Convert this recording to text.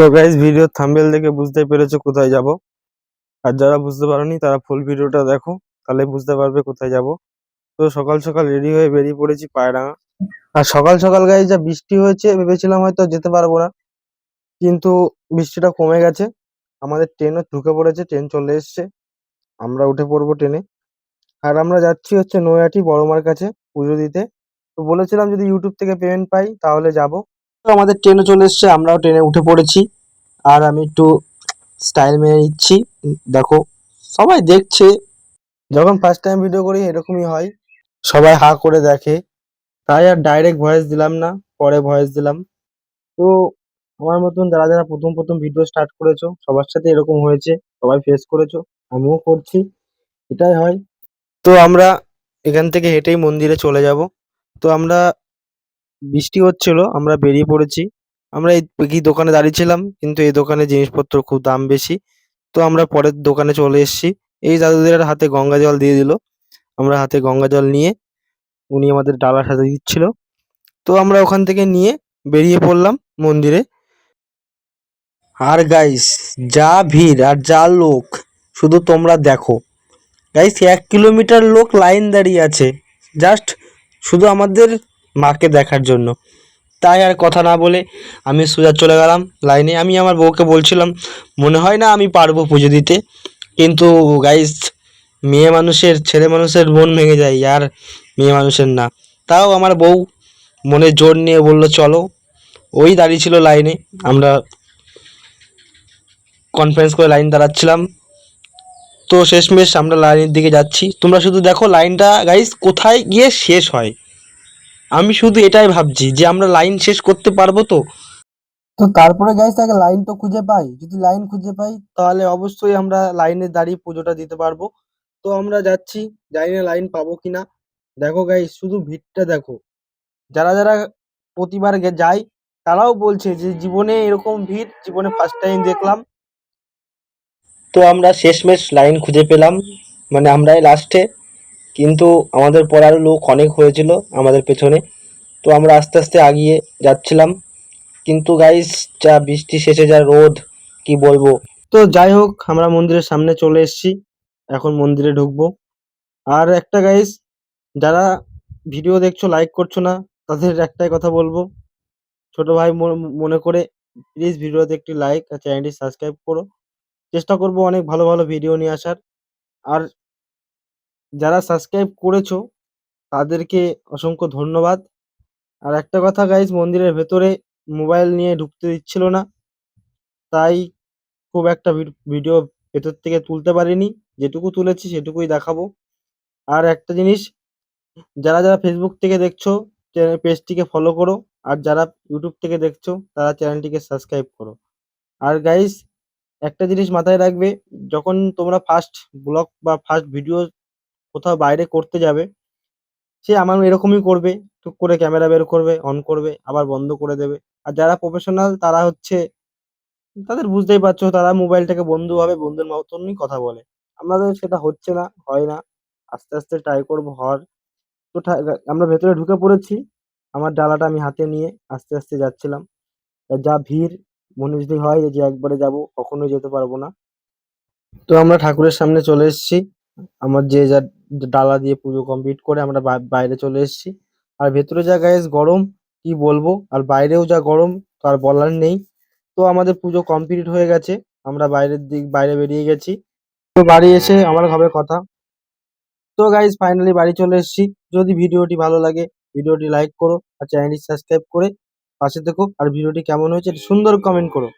তো guys video thumbnail দেখে বুঝতে পেরেছ কোথায় যাব। আর যারা বুঝতে পারোনি, তারা ফুল ভিডিওটা দেখো, তাহলে বুঝতে পারবে কোথায় যাব। তো সকাল সকাল রেডি হয়ে বেরিয়ে পড়েছি পায়রাঙা। আর সকাল সকাল গাইজ যা বৃষ্টি হয়েছে, ভেবেছিলাম হয়তো যেতে পারব না। কিন্তু বৃষ্টিটা কমে গেছে। আমাদের ট্রেনও ঢুকে পড়েছে ট্রেন চলে এসছে। আমরা উঠে পড়ব ট্রেনে আর আমরা যাচ্ছি হচ্ছে নৈহাটি বড়মার কাছে পুজো দিতে। তো বলেছিলাম যদি ইউটিউব থেকে পেমেন্ট পাই, তাহলে যাব। তো আমাদের ট্রেনও চলে এসছে, আমরাও ট্রেনে উঠে পড়েছি। আর আমি একটু স্টাইল মেরে নিচ্ছি। দেখো, সবাই দেখছে। যখন ফার্স্ট টাইম ভিডিও করি, এরকমই হয়। সবাই হা করে দেখে। তাই আর ডাইরেক্ট ভয়েস দিলাম না, পরে ভয়েস দিলাম। তো আমার মতন যারা যারা প্রথম প্রথম ভিডিও স্টার্ট করেছ, সবার সাথে এরকম হয়েছে। সবাই ফেস করেছ, আমিও করছি। এটাই হয়। তো আমরা এখান থেকে হেঁটেই মন্দিরে চলে যাব। তো আমরা বৃষ্টি হচ্ছিল, আমরা বেরিয়ে পড়েছি। আমরা এই দোকানে দাঁড়িয়েছিলাম, কিন্তু এই দোকানে জিনিসপত্র খুব দাম বেশি। তো আমরা পরের দোকানে চলে এসেছি। এই দাদুদের হাতে গঙ্গা জল দিয়ে দিল। আমরা হাতে গঙ্গা জল নিয়ে উনি আমাদের ডালার সাথে দিচ্ছিল। তো আমরা ওখান থেকে নিয়ে বেরিয়ে পড়লাম মন্দিরে। আর গাইস যা ভিড় আর যা লোক, শুধু তোমরা দেখো। গাইস এক কিলোমিটার লোক লাইন দাঁড়িয়ে আছে। জাস্ট শুধু আমাদের মাকে দেখার জন্য। তাই আর কথা না বলে আমি সোজা চলে গেলাম লাইনে। আমি আমার বউকে বলছিলাম, মনে হয় না আমি পারব পুজো দিতে? কিন্তু গাইস মেয়ে মানুষের, ছেলে মানুষের মন ভেঙে যায় আর মেয়ে মানুষের না। তাও আমার বউ মনে জোর নিয়ে বলল, চলো। ওই দাঁড়িয়ে ছিল লাইনে। আমরা কনফারেন্স করে লাইন দাঁড়াচ্ছিলাম। তো শেষমেশ আমরা লাইনের দিকে যাচ্ছি। তোমরা শুধু দেখো লাইনটা গাইস কোথায় গিয়ে শেষ হয়। আমি শুধু এটাই ভাবছি যে আমরা লাইন শেষ করতে পারব তো। তো তারপরে গাইস আগে লাইন তো খুঁজে পাই। যদি লাইন খুঁজে পাই তাহলে অবশ্যই আমরা লাইনে দাঁড়িয়ে পুজোটা দিতে পারব। তো আমরা যাচ্ছি জানি না লাইন পাবো কিনা দেখো গাইস শুধু ভিড়টা দেখো। যারা যারা প্রতিবার যায় তারাও বলছে যে জীবনে এরকম ভিড় জীবনে ফার্স্ট টাইম দেখলাম। তো আমরা শেষমেশ লাইন খুঁজে পেলাম। মানে আমরাই লাস্টে কিন্তু আমাদের পড়ার লোক অনেক হয়েছিল আমাদের পেছনে। তো আমরা আস্তে আস্তে আগিয়ে যাচ্ছিলাম। কিন্তু গাইস যা বৃষ্টি শেষে, যা রোদ, কি বলব? তো যাই হোক, আমরা মন্দিরের সামনে চলে এসেছি। এখন মন্দিরে ঢুকবো। আর একটা গাইস যারা ভিডিও দেখছ লাইক করছ না, তাদের একটাই কথা বলব। ছোট ভাই মনে করে প্লিজ ভিডিওতে একটি লাইক আর চ্যানেলটি সাবস্ক্রাইব করো। চেষ্টা করব অনেক ভালো ভালো ভিডিও নিয়ে আসার। আর যারা সাবস্ক্রাইব করেছ, তাদেরকে অসংখ্য ধন্যবাদ। আর একটা কথা গাইজ মন্দিরের ভেতরে মোবাইল নিয়ে ঢুকতে দিচ্ছিল না। তাই খুব একটা ভিড- ভিডিও ভেতর থেকে তুলতে পারিনি। যেটুকু তুলেছি সেটুকুই দেখাবো। আর একটা জিনিস, যারা যারা ফেসবুক থেকে দেখছ পেজটিকে ফলো করো। আর যারা ইউটিউব থেকে দেখছ, তারা চ্যানেলটিকে সাবস্ক্রাইব করো। আর গাইস একটা জিনিস মাথায় রাখবে, যখন তোমরা ফার্স্ট ব্লগ বা ফার্স্ট ভিডিও কোথাও বাইরে করতে যাবে, সে আমার এরকমই করবে, টুক করে ক্যামেরা বের করবে, অন করবে, আবার বন্ধ করে দেবে। আর যারা প্রফেশনাল তারা হচ্ছে, তাদের বুঝতেই পারছ, তারা মোবাইলটাকে বন্ধুভাবে বন্ধুর মতনই কথা বলে। আমাদের সেটা হচ্ছে না, হয় না। আস্তে আস্তে ট্রাই করব, হওয়ার তো আমরা ভেতরে ঢুকে পড়েছি। আমার ডালাটা আমি হাতে নিয়ে আস্তে আস্তে যাচ্ছিলাম। যা ভিড় মনে যদি হয় যে একবারে যাব, কখনোই যেতে পারব না। তো আমরা ঠাকুরের সামনে চলে এসেছি। আমার যে যা ডালা দিয়ে পুজো কমপ্লিট করে আমরা বাইরে চলে এসেছি। আর ভেতরে যা গাইস গরম, কি বলব? আর বাইরেও যা গরম তার বলার নেই। তো আমাদের পুজো কমপ্লিট হয়ে গেছে। আমরা বাইরের দিক, বাইরে বেরিয়ে গেছি। তো বাড়ি এসে আমার হবে কথা। তো গাইস ফাইনালি বাড়ি চলে এসেছি। যদি ভিডিওটি ভালো লাগে, ভিডিওটি লাইক করো আর চ্যানেলটি সাবস্ক্রাইব করে পাশে থেকো। আর ভিডিওটি কেমন হয়েছে সুন্দর কমেন্ট করো।